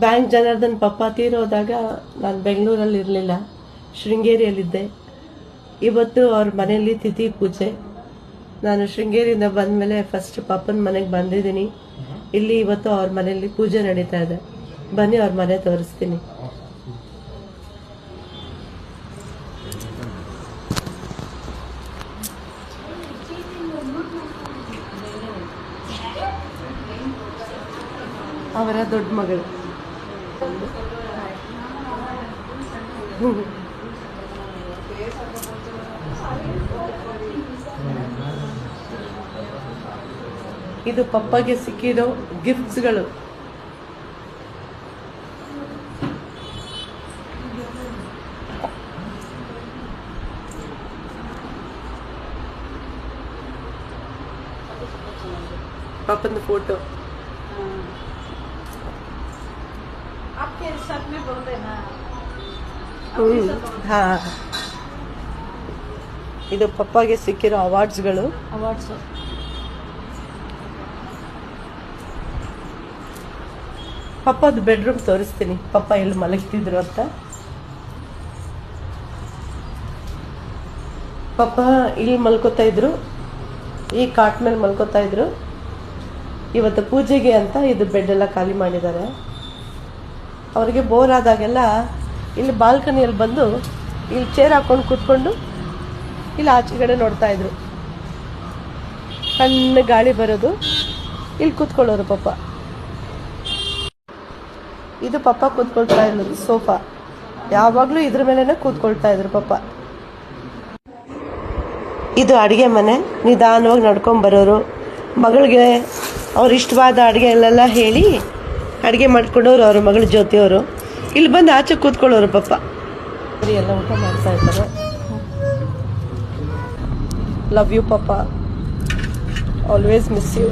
Bank Janardhan ಪಪ್ಪ ತೀರೋದಾಗ ನಾನು ಬೆಂಗಳೂರಲ್ಲಿ ಇರಲಿಲ್ಲ, ಶೃಂಗೇರಿಯಲ್ಲಿದ್ದೆ. ಇವತ್ತು ಅವ್ರ ಮನೆಯಲ್ಲಿ ತಿಥಿ ಪೂಜೆ. ನಾನು ಶೃಂಗೇರಿಯಿಂದ ಬಂದಮೇಲೆ ಫಸ್ಟ್ ಪಪ್ಪನ ಮನೆಗೆ ಬಂದಿದ್ದೀನಿ. ಇಲ್ಲಿ ಇವತ್ತು ಅವ್ರ ಮನೆಯಲ್ಲಿ ಪೂಜೆ ನಡೀತಾ ಇದೆ. ಬನ್ನಿ ಅವ್ರ ಮನೆ ತೋರಿಸ್ತೀನಿ. ಅವರ ದೊಡ್ಡ ಮಗಳು. ಇದು ಪಪ್ಪಗೆ ಸಿಕ್ಕಿರೋ ಗಿಫ್ಟ್ಸ್ಗಳು. ಪಪ್ಪನ ಫೋಟೋ ಹಾಂ. ಇದು ಪಪ್ಪಾಗೆ ಸಿಕ್ಕಿರೋ ಅವಾರ್ಡ್ಸ್ಗಳು. ಅವಾರ್ಡ್ಸು. ಪಪ್ಪದು ಬೆಡ್ರೂಮ್ ತೋರಿಸ್ತೀನಿ. ಪಪ್ಪ ಎಲ್ಲಿ ಮಲಗ್ತಿದ್ರು ಅಂತ. ಪಪ್ಪ ಇಲ್ಲಿ ಮಲ್ಕೋತಾ ಇದ್ರು. ಈ ಕಾಟ್ ಮೇಲೆ ಮಲ್ಕೋತಾ ಇದ್ರು. ಇವತ್ತು ಪೂಜೆಗೆ ಅಂತ ಇದು ಬೆಡ್ ಎಲ್ಲ ಖಾಲಿ ಮಾಡಿದ್ದಾರೆ. ಅವರಿಗೆ ಬೋರ್ ಆದಾಗೆಲ್ಲ ಇಲ್ಲಿ ಬಾಲ್ಕನಿಯಲ್ಲಿ ಬಂದು ಇಲ್ಲಿ ಚೇರ್ ಹಾಕೊಂಡು ಕೂತ್ಕೊಂಡು ಇಲ್ಲಿ ಆಚೆಗಡೆ ನೋಡ್ತಾ ಇದ್ರು. ಸಣ್ಣ ಗಾಳಿ ಬರೋದು. ಇಲ್ಲಿ ಕೂತ್ಕೊಳ್ಳೋರು ಪಪ್ಪ ಇದು ಪಪ್ಪ ಕೂತ್ಕೊಳ್ತಾ ಇರೋದು ಸೋಫಾ ಯಾವಾಗಲೂ ಇದ್ರ ಮೇಲೇ ಕೂತ್ಕೊಳ್ತಾ ಇದ್ರು ಪಪ್ಪ ಇದು ಅಡುಗೆ ಮನೆ, ನಿಧಾನವಾಗಿ ನಡ್ಕೊಂಡು ಬರೋರು. ಮಗಳಿಗೆ ಅವ್ರ ಇಷ್ಟವಾದ ಅಡುಗೆಯಲ್ಲೆಲ್ಲ ಹೇಳಿ ಅಡುಗೆ ಮಾಡ್ಕೊಂಡವ್ರು ಅವ್ರ, ಮಗಳು ಜ್ಯೋತಿಯವರು ಇಲ್ಲಿ ಬಂದು ಆಚೆ ಕೂತ್ಕೊಳ್ಳೋರು ಪಪ್ಪ ಎಲ್ಲ ಊಟ ಮಾಡ್ತಾ ಇದ್ದಾರೆ. ಲವ್ ಯು ಪಪ್ಪ ಆಲ್ವೇಸ್ ಮಿಸ್ ಯು